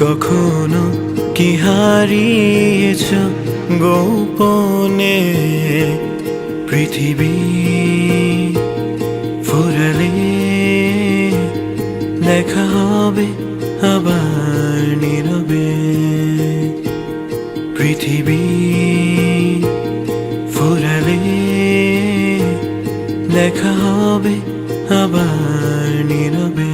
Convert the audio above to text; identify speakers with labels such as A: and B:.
A: কখনো কি হারিয়েছ গোপনে? পৃথিবী ফুরলে দেখা হবে আবার নীরবে। পৃথিবী ফুরলে দেখা হবে আবার নীরবে।